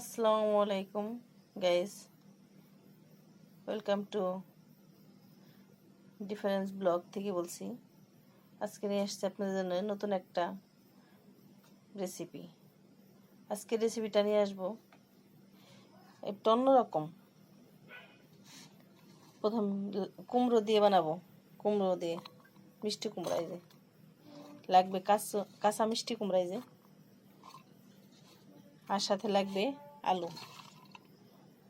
আসসালামু আলাইকুম guys welcome to difference blog থেকে বলছি, আজকে নিয়ে আসছি আপনাদের জন্য নতুন একটা রেসিপি আজকে রেসিপিটা নিয়ে আসব, একটু অন্যরকম। প্রথম কুমড়ো দিয়ে বানাবো, কুমড়ো দিয়ে, মিষ্টি কুমড়া এই যে। লাগবে কাঁচা কাঁচা মিষ্টি কুমড়া এই যে। আর সাথে লাগবে আলু।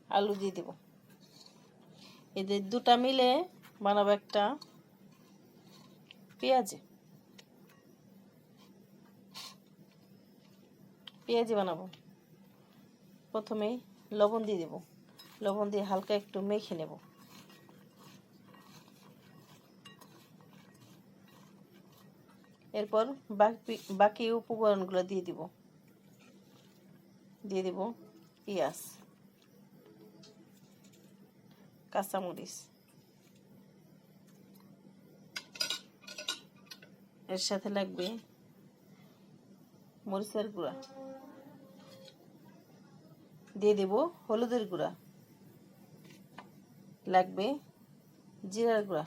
আলু দিয়ে দেব। এদের দুটা মিলে বানাবো একটা পেঁয়াজি। পেঁয়াজি বানাবো। প্রথমে লবণ দিয়ে দেব। লবণ দিয়ে হালকা একটু মেখে নেব। এরপর বাকি বাকি উপকরণগুলো দিয়ে দিব। দিয়ে দেব পেঁয়াজ কাঁচামরিচ এর সাথে লাগবে মরিচের গুঁড়া দিয়ে দেব হলুদের গুঁড়া লাগবে জিরার গুঁড়া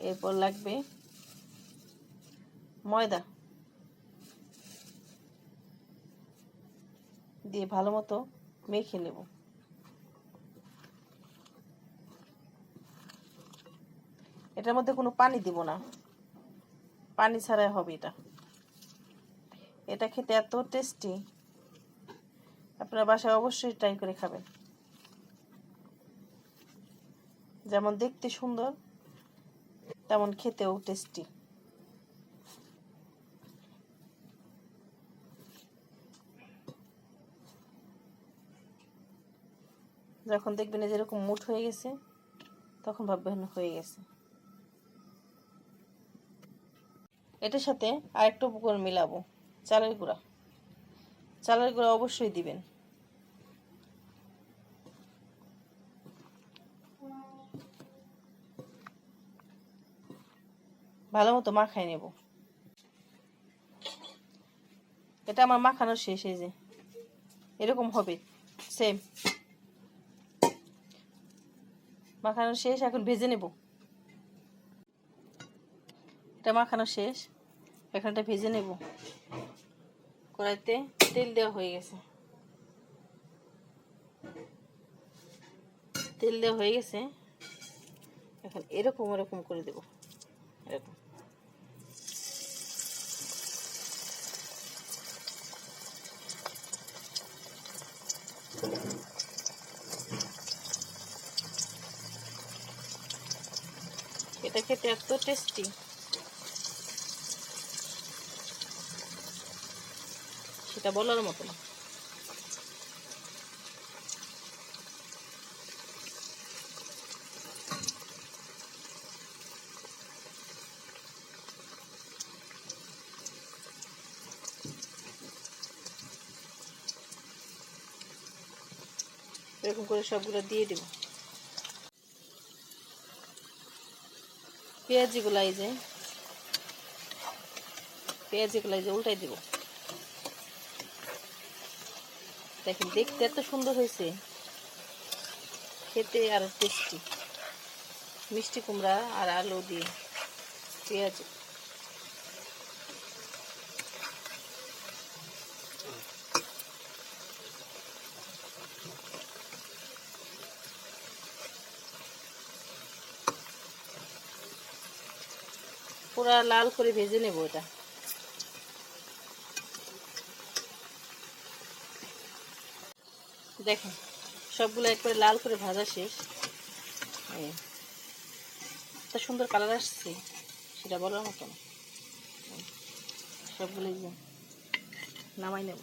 এরপর লাগবে ময়দা দিয়ে ভালো মতো মেখে নেব। এটার মধ্যে কোনো পানি দিব না। পানি ছাড়াই হবে এটা। এটা খেতে এত টেস্টি আপনারা বাসায় অবশ্যই ট্রাই করে খাবেন। যেমন দেখতে সুন্দর, তেমন খেতেও টেস্টি যখন দেখবেন যে এরকম মুঠ হয়ে গেছে, তখন ভাববেন হয়ে গেছে। এটার সাথে আরেকটা উপকরণ মিলাবো, চালের গুঁড়া। চালের গুঁড়া অবশ্যই দিবেন। ভালো মতো মাখাই নেব। এটা আমার মাখানো শেষ, এই যে। এরকম হবে সেম মাখানো শেষ, এখন ভেজে নেব। এটা মাখানো শেষ, এখন এটা ভেজে নেব। কড়াইতে তেল দেওয়া হয়ে গেছে। তেল দেওয়া হয়ে গেছে, এখন এরকম এরকম করে দেব। এরকম এটা খেতে এত টেস্টি সেটা বলার মতো না। এরকম করে সবগুলো দিয়ে দেবো। পেঁয়াজিগুলো এই যে, পেঁয়াজিগুলো এই যে উল্টাই দিব। দেখেন, দেখতে এত সুন্দর হয়েছে। খেতে আর টেস্টি। মিষ্টি কুমড়া আর আলু দিয়ে পেঁয়াজ পুরা লাল করে ভেজে নেব এটা। দেখেন, সবগুলো একবারে লাল করে ভাজা শেষ। এত সুন্দর কালার আসছে, সেটা বলার মতো সবগুলো নামাই নেব।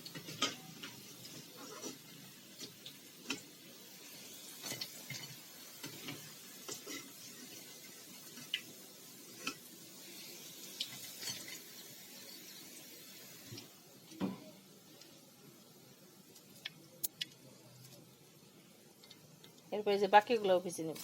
এরপরে যে বাকিগুলোও ভেজে নেব।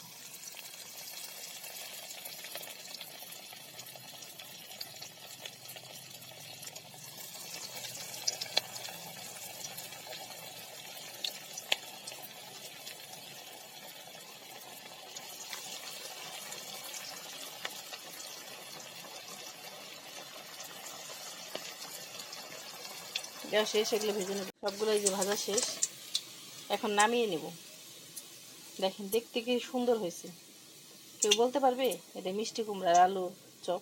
শেষ, এগুলো ভেজে নেব। সবগুলো এই যে ভাজা শেষ, এখন নামিয়ে নেব। দেখেন, দেখতে কি সুন্দর হয়েছে। কেউ বলতে পারবে? এটা মিষ্টি কুমড়ার আলু, চপ।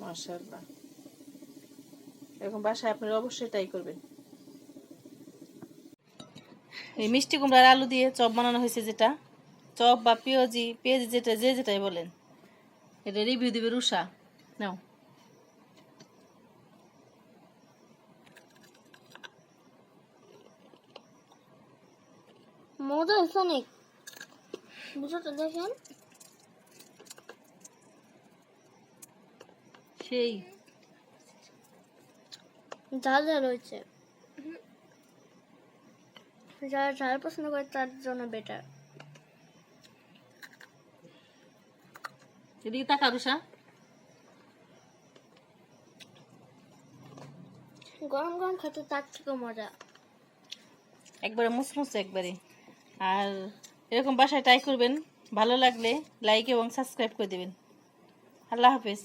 মাশাআল্লাহ। এরকম বাসায় আপনারা অবশ্যই ট্রাই করবেন। এই মিষ্টি কুমড়ার আলু দিয়ে চপ বানানো হয়েছে যেটা। চপ বা পেঁয়াজি পেঁয়াজি যেটা, যে যেটাই বলেন। এটা রিভিউ দিবে রুষা নাও। মজা হয়েছে অনেক। বুঝতে দেখেন। সেই। ঝাল ঝাল হয়েছে যারা ঝাল পছন্দ করে তার জন্য বেটার এদিকে তাকা রুষা গরম গরম খেতে তার থেকে মজা। একবারে মুসমুসে একবারে। আর এরকম বাসায় ট্রাই করবেন। ভালো লাগলে লাইক এবং সাবস্ক্রাইব করে দেবেন। আল্লাহ হাফেজ।